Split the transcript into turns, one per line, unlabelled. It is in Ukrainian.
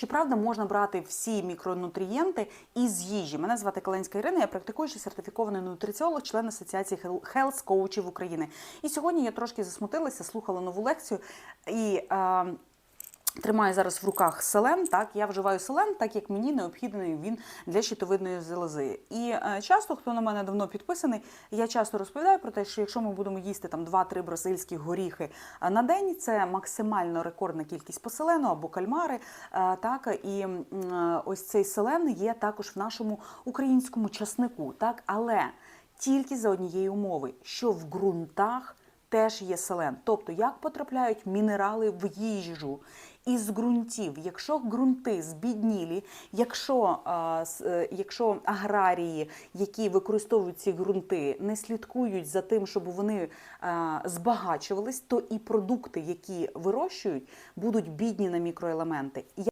Чи правда можна брати всі мікронутрієнти із їжі? Мене звати Каленська Ірина, я практикуючий сертифікований нутриціолог, член Асоціації Health Coachів України. І сьогодні я трошки засмутилася, слухала нову лекцію і. е, Тримаю зараз в руках селен. Так, я вживаю селен, так як мені необхідний він для щитовидної залози. І е, часто, хто на мене давно підписаний, я часто розповідаю про те, що якщо ми будемо їсти там 2-3 бразильські горіхи е, на день, це максимально рекордна кількість по селену або кальмари. Е, так, і е, ось цей селен є також в нашому українському часнику. Так, але тільки за однієї умови, що в ґрунтах теж є селен. Тобто, як потрапляють мінерали в їжу із ґрунтів, якщо ґрунти збіднілі, якщо, е, якщо аграрії, які використовують ці ґрунти, не слідкують за тим, щоб вони а, збагачувались, то і продукти, які вирощують, будуть бідні на мікроелементи.